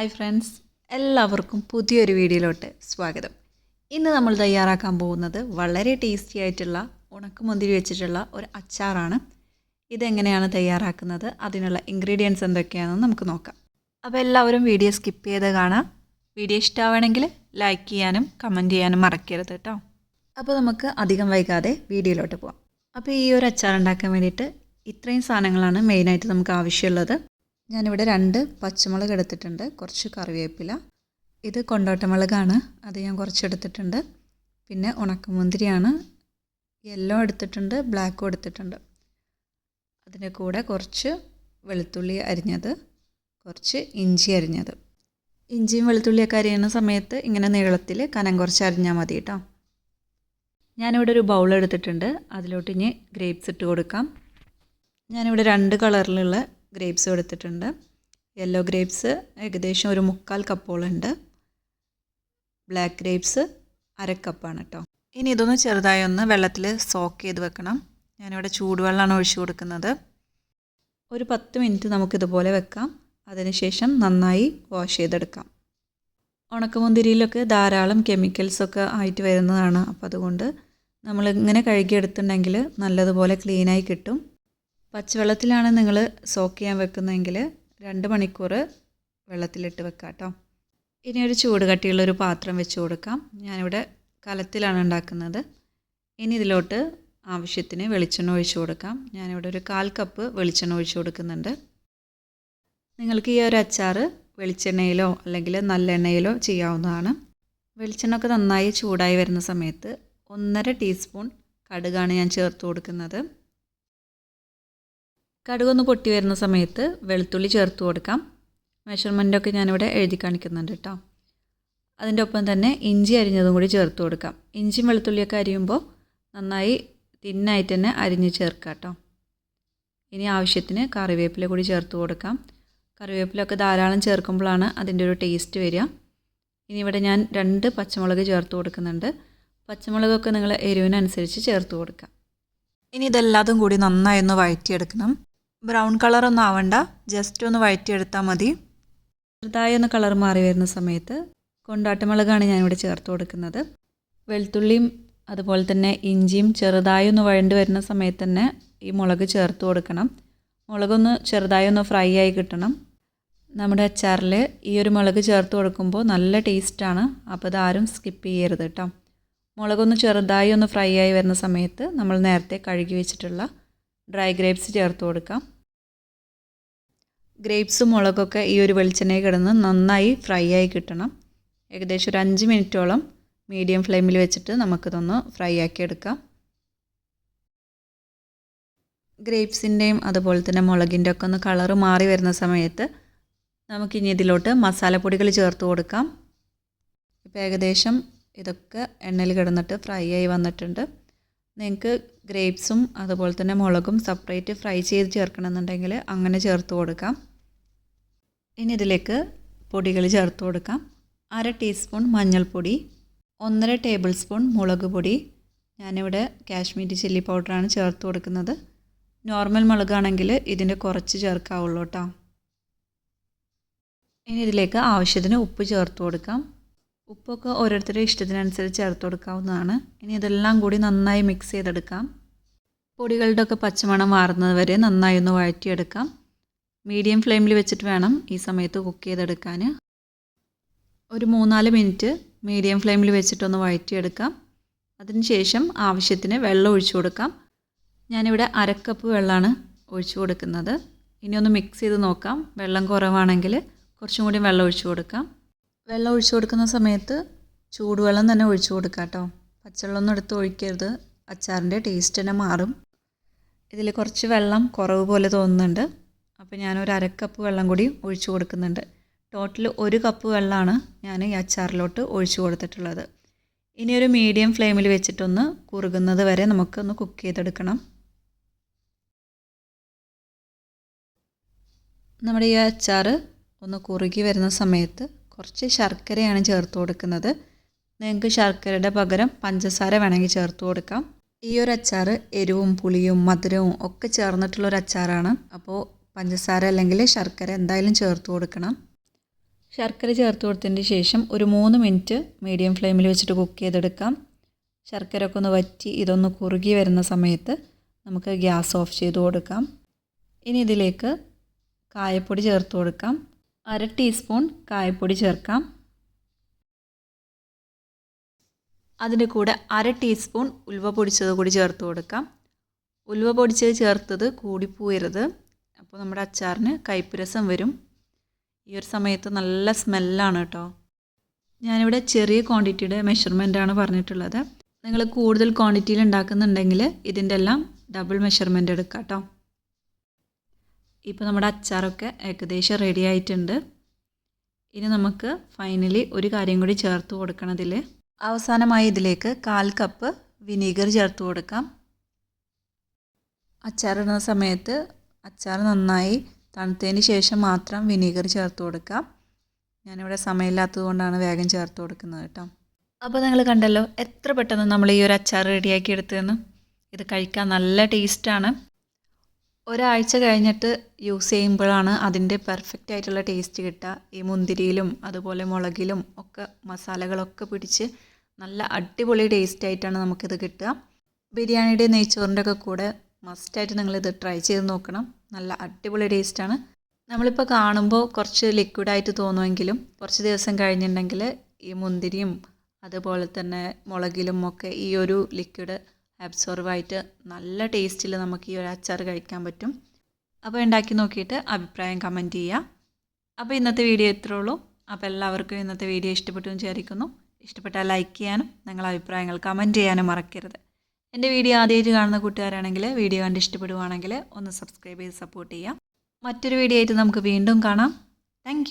Hi friends എല്ലാവർക്കും പുതിയൊരു വീഡിയോയിലോട്ട് സ്വാഗതം. ഇന്ന് നമ്മൾ തയ്യാറാക്കാൻ പോകുന്നത് വളരെ ടേസ്റ്റി ആയിട്ടുള്ള ഉണക്കമുന്തിരി വെച്ചിട്ടുള്ള ഒരു അച്ചാറാണ്. ഇതെങ്ങനെയാണ് തയ്യാറാക്കുന്നത് അതിനുള്ള ഇൻഗ്രീഡിയൻസ് എന്തൊക്കെയാണെന്ന് നമുക്ക് നോക്കാം. അപ്പോൾ എല്ലാവരും വീഡിയോ സ്കിപ്പ് ചെയ്ത് കാണാം. വീഡിയോ ഇഷ്ടമാവണമെങ്കിൽ ലൈക്ക് ചെയ്യാനും കമന്റ് ചെയ്യാനും മറക്കരുത് കേട്ടോ അപ്പോൾ നമുക്ക് അധികം വൈകാതെ വീഡിയോയിലോട്ട് പോകാം അപ്പോൾ ഈ ഒരു അച്ചാർ ഉണ്ടാക്കാൻ വേണ്ടിയിട്ട് ഇത്രയും സാധനങ്ങളാണ് മെയിനായിട്ട് നമുക്ക് ആവശ്യമുള്ളത്. ഞാനിവിടെ രണ്ട് പച്ചമുളക് എടുത്തിട്ടുണ്ട്. കുറച്ച് കറിവേപ്പില. ഇത് കൊണ്ടോട്ടമുളകാണ്. അത് ഞാൻ കുറച്ച് എടുത്തിട്ടുണ്ട് പിന്നെ ഉണക്കമുന്തിരിയാണ്. യെല്ലോ എടുത്തിട്ടുണ്ട് ബ്ലാക്കും എടുത്തിട്ടുണ്ട്. അതിന്റെ കൂടെ കുറച്ച് വെളുത്തുള്ളി അരിഞ്ഞത് കുറച്ച് ഇഞ്ചി അരിഞ്ഞത്. ഇഞ്ചിയും വെളുത്തുള്ളിയൊക്കെ അരിയുന്ന സമയത്ത് ഇങ്ങനെ നീളത്തിൽ കനം കുറച്ച് അരിഞ്ഞാൽ മതി കേട്ടോ ഞാനിവിടെ ഒരു ബൗൾ എടുത്തിട്ടുണ്ട്. അതിലോട്ട് ഇനി ഗ്രേപ്സ് ഇട്ട് കൊടുക്കാം. ഞാനിവിടെ രണ്ട് കളറിലുള്ള ഗ്രേപ്സ് എടുത്തിട്ടുണ്ട്. യെല്ലോ ഗ്രേപ്സ് ഏകദേശം ഒരു മുക്കാൽ കപ്പോളുണ്ട് ബ്ലാക്ക് ഗ്രേപ്സ് അരക്കപ്പാണ് കേട്ടോ ഇനി ഇതൊന്ന് ചെറുതായി ഒന്ന് വെള്ളത്തിൽ സോക്ക് ചെയ്ത് വെക്കണം. ഞാനിവിടെ ചൂടുവെള്ളമാണ് ഒഴിച്ചു കൊടുക്കുന്നത്. ഒരു പത്ത് മിനിറ്റ് നമുക്കിതുപോലെ വെക്കാം. അതിനുശേഷം നന്നായി വാഷ് ചെയ്തെടുക്കാം. ഉണക്കമുന്തിരിയിലൊക്കെ ധാരാളം കെമിക്കൽസൊക്കെ ആയിട്ട് വരുന്നതാണ്. അപ്പോൾ അതുകൊണ്ട് നമ്മൾ ഇങ്ങനെ കഴുകിയെടുത്തിട്ടുണ്ടെങ്കിൽ നല്ലതുപോലെ ക്ലീനായി കിട്ടും. പച്ചവെള്ളത്തിലാണ് നിങ്ങൾ സോക്ക് ചെയ്യാൻ വെക്കുന്നതെങ്കിൽ രണ്ട് മണിക്കൂർ വെള്ളത്തിലിട്ട് വെക്കാം കേട്ടോ ഇനി ഒരു ചൂട് കട്ടിയുള്ളൊരു പാത്രം വെച്ച് കൊടുക്കാം. ഞാനിവിടെ കലത്തിലാണ് ഉണ്ടാക്കുന്നത്. ഇനി ഇതിലോട്ട് ആവശ്യത്തിന് വെളിച്ചെണ്ണ ഒഴിച്ചു കൊടുക്കാം. ഞാനിവിടെ ഒരു കാൽ കപ്പ് വെളിച്ചെണ്ണ ഒഴിച്ചു കൊടുക്കുന്നുണ്ട്. നിങ്ങൾക്ക് ഈ ഒരു അച്ചാർ വെളിച്ചെണ്ണയിലോ അല്ലെങ്കിൽ നല്ലെണ്ണയിലോ ചെയ്യാവുന്നതാണ്. വെളിച്ചെണ്ണ നന്നായി ചൂടായി വരുന്ന സമയത്ത് ഒന്നര ടീസ്പൂൺ കടുകാണ് ഞാൻ ചേർത്ത് കൊടുക്കുന്നത്. കടുകൊന്ന് പൊട്ടി വരുന്ന സമയത്ത് വെളുത്തുള്ളി ചേർത്ത് കൊടുക്കാം. മെഷർമെന്റൊക്കെ ഞാനിവിടെ എഴുതി കാണിക്കുന്നുണ്ട് കേട്ടോ അതിന്റെ ഒപ്പം തന്നെ ഇഞ്ചി അരിഞ്ഞതും കൂടി ചേർത്ത് കൊടുക്കാം. ഇഞ്ചിയും വെളുത്തുള്ളിയൊക്കെ അരിയുമ്പോൾ നന്നായി തിന്നായിട്ട് തന്നെ അരിഞ്ഞ് ചേർക്കാം കേട്ടോ ഇനി ആവശ്യത്തിന് കറിവേപ്പില കൂടി ചേർത്ത് കൊടുക്കാം. കറിവേപ്പിലൊക്കെ ധാരാളം ചേർക്കുമ്പോഴാണ് അതിന്റെ ഒരു ടേസ്റ്റ് വരിക. ഇനി ഇവിടെ ഞാൻ രണ്ട് പച്ചമുളക് ചേർത്ത് കൊടുക്കുന്നുണ്ട്. പച്ചമുളകൊക്കെ നിങ്ങൾ എരിവിനനുസരിച്ച് ചേർത്ത് കൊടുക്കാം. ഇനി ഇതെല്ലാതും കൂടി നന്നായി ഒന്ന് വഴറ്റിയെടുക്കണം. ബ്രൗൺ കളറൊന്നും ആവണ്ട. ജസ്റ്റ് ഒന്ന് വഴറ്റിയെടുത്താൽ മതി. ചെറുതായി ഒന്ന് കളർ മാറി വരുന്ന സമയത്ത് കൊണ്ടാട്ടമുളകാണ് ഞാനിവിടെ ചേർത്ത് കൊടുക്കുന്നത്. വെളുത്തുള്ളിയും അതുപോലെ തന്നെ ഇഞ്ചിയും ചെറുതായി ഒന്ന് വഴണ്ട് വരുന്ന സമയത്ത് തന്നെ ഈ മുളക് ചേർത്ത് കൊടുക്കണം. മുളകൊന്ന് ചെറുതായി ഒന്ന് ഫ്രൈ ആയി കിട്ടണം. നമ്മുടെ അച്ചാറിൽ ഈ ഒരു മുളക് ചേർത്ത് കൊടുക്കുമ്പോൾ നല്ല ടേസ്റ്റാണ്. അപ്പോൾ ഇതാരും സ്കിപ്പ് ചെയ്യരുത് കേട്ടോ. മുളകൊന്ന് ചെറുതായി ഒന്ന് ഫ്രൈ ആയി വരുന്ന സമയത്ത് നമ്മൾ നേരത്തെ കഴുകി വെച്ചിട്ടുള്ള ഡ്രൈ ഗ്രേപ്സ് ചേർത്ത് കൊടുക്കാം. ഗ്രേപ്സും മുളകൊക്കെ ഈ ഒരു വെളിച്ചെണ്ണയിൽ കിടന്ന് നന്നായി ഫ്രൈ ആയി കിട്ടണം. ഏകദേശം ഒരു അഞ്ച് മിനിറ്റോളം മീഡിയം ഫ്ലെയിമിൽ വെച്ചിട്ട് നമുക്കിതൊന്ന് ഫ്രൈ ആക്കി എടുക്കാം. ഗ്രേപ്സിന്റെയും അതുപോലെ തന്നെ മുളകിന്റെ ഒക്കെ ഒന്ന് കളറ് മാറി വരുന്ന സമയത്ത് നമുക്കിനി ഇതിലോട്ട് മസാലപ്പൊടികൾ ചേർത്ത് കൊടുക്കാം. ഇപ്പോൾ ഏകദേശം ഇതൊക്കെ എണ്ണയിൽ കിടന്നിട്ട് ഫ്രൈ ആയി വന്നിട്ടുണ്ട്. നിങ്ങൾക്ക് ഗ്രേപ്സും അതുപോലെ തന്നെ മുളകും സെപ്പറേറ്റ് ഫ്രൈ ചെയ്ത് ചേർക്കണമെന്നുണ്ടെങ്കിൽ അങ്ങനെ ചേർത്ത് കൊടുക്കാം. ഇനി ഇതിലേക്ക് പൊടികൾ ചേർത്ത് കൊടുക്കാം. അര ടീസ്പൂൺ മഞ്ഞൾപ്പൊടി ഒന്നര ടേബിൾ സ്പൂൺ മുളക് പൊടി. ഞാനിവിടെ കാശ്മീരി ചില്ലി പൗഡറാണ് ചേർത്ത് കൊടുക്കുന്നത്. നോർമൽ മുളകാണെങ്കിൽ ഇതിന്റെ കുറച്ച് ചേർക്കാവുള്ളൂ കേട്ടോ. ഇനി ഇതിലേക്ക് ആവശ്യത്തിന് ഉപ്പ് ചേർത്ത് കൊടുക്കാം. ഉപ്പൊക്കെ ഓരോരുത്തരുടെ ഇഷ്ടത്തിനനുസരിച്ച് ചേർത്ത് കൊടുക്കാവുന്നതാണ്. ഇനി ഇതെല്ലാം കൂടി നന്നായി മിക്സ് ചെയ്തെടുക്കാം. പൊടികളുടെ ഒക്കെ പച്ചമണം മാറുന്നത് വരെ നന്നായി ഒന്ന് വഴറ്റിയെടുക്കാം. മീഡിയം ഫ്ലെയിമിൽ വെച്ചിട്ട് വേണം ഈ സമയത്ത് കുക്ക് ചെയ്തെടുക്കാൻ. ഒരു മൂന്നാൽ മിനിറ്റ് മീഡിയം ഫ്ലെയിമിൽ വെച്ചിട്ടൊന്ന് വഴറ്റിയെടുക്കാം. അതിനുശേഷം ആവശ്യത്തിന് വെള്ളം ഒഴിച്ചു കൊടുക്കാം. ഞാനിവിടെ അരക്കപ്പ് വെള്ളമാണ് ഒഴിച്ചു കൊടുക്കുന്നത്. ഇനി ഒന്ന് മിക്സ് ചെയ്ത് നോക്കാം. വെള്ളം കുറവാണെങ്കിൽ കുറച്ചും കൂടി വെള്ളം ഒഴിച്ചു കൊടുക്കാം. വെള്ളം ഒഴിച്ചു കൊടുക്കുന്ന സമയത്ത് ചൂടുവെള്ളം തന്നെ ഒഴിച്ചു കൊടുക്കാം കേട്ടോ. പച്ചവെള്ളമൊന്നും എടുത്ത് ഒഴിക്കരുത്. അച്ചാറിന്റെ ടേസ്റ്റ് തന്നെ മാറും. ഇതിൽ കുറച്ച് വെള്ളം കുറവ് പോലെ തോന്നുന്നുണ്ട്. അപ്പോൾ ഞാൻ ഞാനൊരു അരക്കപ്പ് വെള്ളം കൂടി ഒഴിച്ചു കൊടുക്കുന്നുണ്ട്. ടോട്ടൽ ഒരു കപ്പ് വെള്ളമാണ് ഞാൻ ഈ അച്ചാറിലോട്ട് ഒഴിച്ചു കൊടുത്തിട്ടുള്ളത്. ഇനി ഒരു മീഡിയം ഫ്ലെയിമിൽ വെച്ചിട്ടൊന്ന് കുറുകുന്നത് വരെ നമുക്കൊന്ന് കുക്ക് ചെയ്തെടുക്കണം. നമ്മുടെ ഈ അച്ചാർ ഒന്ന് കുറുകി വരുന്ന സമയത്ത് കുറച്ച് ശർക്കരയാണ് ചേർത്ത് കൊടുക്കുന്നത്. നിങ്ങൾക്ക് ശർക്കരയുടെ പകരം പഞ്ചസാര വേണമെങ്കിൽ ചേർത്ത് കൊടുക്കാം. ഈ ഒരു അച്ചാർ എരിവും പുളിയും മധുരവും ഒക്കെ ചേർന്നിട്ടുള്ള ഒരു അച്ചാറാണ്. അപ്പോൾ പഞ്ചസാര അല്ലെങ്കിൽ ശർക്കര എന്തായാലും ചേർത്ത് കൊടുക്കണം. ശർക്കര ചേർത്ത് കൊടുത്തതിന് ശേഷം ഒരു മൂന്ന് മിനിറ്റ് മീഡിയം ഫ്ലെയിമിൽ വെച്ചിട്ട് കുക്ക് ചെയ്തെടുക്കാം. ശർക്കര ഒക്കെ ഒന്ന് വറ്റി ഇതൊന്ന് കുറുകി വരുന്ന സമയത്ത് നമുക്ക് ഗ്യാസ് ഓഫ് ചെയ്ത് കൊടുക്കാം. ഇനി ഇതിലേക്ക് കായപ്പൊടി ചേർത്ത് കൊടുക്കാം. അര ടീസ്പൂൺ കായപ്പൊടി ചേർക്കാം. അതിന്റെ കൂടെ അര ടീസ്പൂൺ ഉലുവ പൊടിച്ചത് കൂടി ചേർത്ത് കൊടുക്കാം. ഉലുവ പൊടിച്ചത് ചേർത്തത് കൂടിപ്പോയരുത് അപ്പോൾ നമ്മുടെ അച്ചാറിന് കയ്പ്പ് രസം വരും. ഈ ഒരു സമയത്ത് നല്ല സ്മെല്ലാണ് കേട്ടോ. ഞാനിവിടെ ചെറിയ ക്വാണ്ടിറ്റിയുടെ മെഷർമെന്റാണ് പറഞ്ഞിട്ടുള്ളത്. നിങ്ങൾ കൂടുതൽ ക്വാണ്ടിറ്റിയിൽ ഉണ്ടാക്കുന്നുണ്ടെങ്കിൽ ഇതിന്റെ എല്ലാം ഡബിൾ മെഷർമെന്റ് എടുക്കാം കേട്ടോ. ഇപ്പോൾ നമ്മുടെ അച്ചാറൊക്കെ ഏകദേശം റെഡി ആയിട്ടുണ്ട്. ഇനി നമുക്ക് ഫൈനലി ഒരു കാര്യം കൂടി ചേർത്ത് കൊടുക്കണതിൽ അവസാനമായി ഇതിലേക്ക് കാൽ കപ്പ് വിനീഗർ ചേർത്ത് കൊടുക്കാം. അച്ചാറിടുന്ന സമയത്ത് അച്ചാർ നന്നായി തണുത്തതിന് ശേഷം മാത്രം വിനീഗർ ചേർത്ത് കൊടുക്കാം. ഞാനിവിടെ സമയമില്ലാത്തത് കൊണ്ടാണ് വേഗം ചേർത്ത് കൊടുക്കുന്നത് കേട്ടോ. അപ്പോൾ നിങ്ങൾ കണ്ടല്ലോ എത്ര പെട്ടെന്ന് നമ്മൾ ഈ ഒരു അച്ചാർ റെഡിയാക്കി എടുത്തതെന്ന്. ഇത് കഴിക്കാൻ നല്ല ടേസ്റ്റാണ് ഒരാഴ്ച കഴിഞ്ഞിട്ട് യൂസ് ചെയ്യുമ്പോഴാണ് അതിന്റെ പെർഫെക്റ്റ് ആയിട്ടുള്ള ടേസ്റ്റ് കിട്ടുക. ഈ മുന്തിരിയിലും അതുപോലെ മുളകിലും ഒക്കെ മസാലകളൊക്കെ പിടിച്ച് നല്ല അടിപൊളി ടേസ്റ്റ് ആയിട്ടാണ് നമുക്കിത് കിട്ടുക. ബിരിയാണിയുടെ നെയ്ച്ചോറിന്റെ ഒക്കെ കൂടെ മസ്റ്റായിട്ട് നിങ്ങളിത് ട്രൈ ചെയ്ത് നോക്കണം. നല്ല അടിപൊളി ടേസ്റ്റാണ് നമ്മളിപ്പോൾ കാണുമ്പോൾ കുറച്ച് ലിക്വിഡായിട്ട് തോന്നുമെങ്കിലും കുറച്ച് ദിവസം കഴിഞ്ഞിട്ടുണ്ടെങ്കിൽ ഈ മുന്തിരിയും അതുപോലെ തന്നെ മുളകിലും ഒക്കെ ഈ ഒരു ലിക്വിഡ് അബ്സോർവായിട്ട് നല്ല ടേസ്റ്റിൽ നമുക്ക് ഈ ഒരു അച്ചാർ കഴിക്കാൻ പറ്റും. അപ്പോൾ ഉണ്ടാക്കി നോക്കിയിട്ട് അഭിപ്രായം കമന്റ് ചെയ്യുക അപ്പോൾ ഇന്നത്തെ വീഡിയോ ഇത്രേ ഉള്ളൂ. അപ്പോൾ എല്ലാവർക്കും ഇന്നത്തെ വീഡിയോ ഇഷ്ടപ്പെട്ടു വിചാരിക്കുന്നു. ഇഷ്ടപ്പെട്ടാൽ ലൈക്ക് ചെയ്യാനും നിങ്ങളുടെ അഭിപ്രായങ്ങൾ കമന്റ് ചെയ്യാനും മറക്കരുത്. എന്റെ വീഡിയോ ആദ്യമായിട്ട് കാണുന്ന കൂട്ടുകാരാണെങ്കിൽ വീഡിയോ കണ്ട് ഇഷ്ടപ്പെടുവാണെങ്കിൽ ഒന്ന് സബ്സ്ക്രൈബ് ചെയ്ത് സപ്പോർട്ട് ചെയ്യാം. മറ്റൊരു വീഡിയോ ആയിട്ട് നമുക്ക് വീണ്ടും കാണാം. താങ്ക്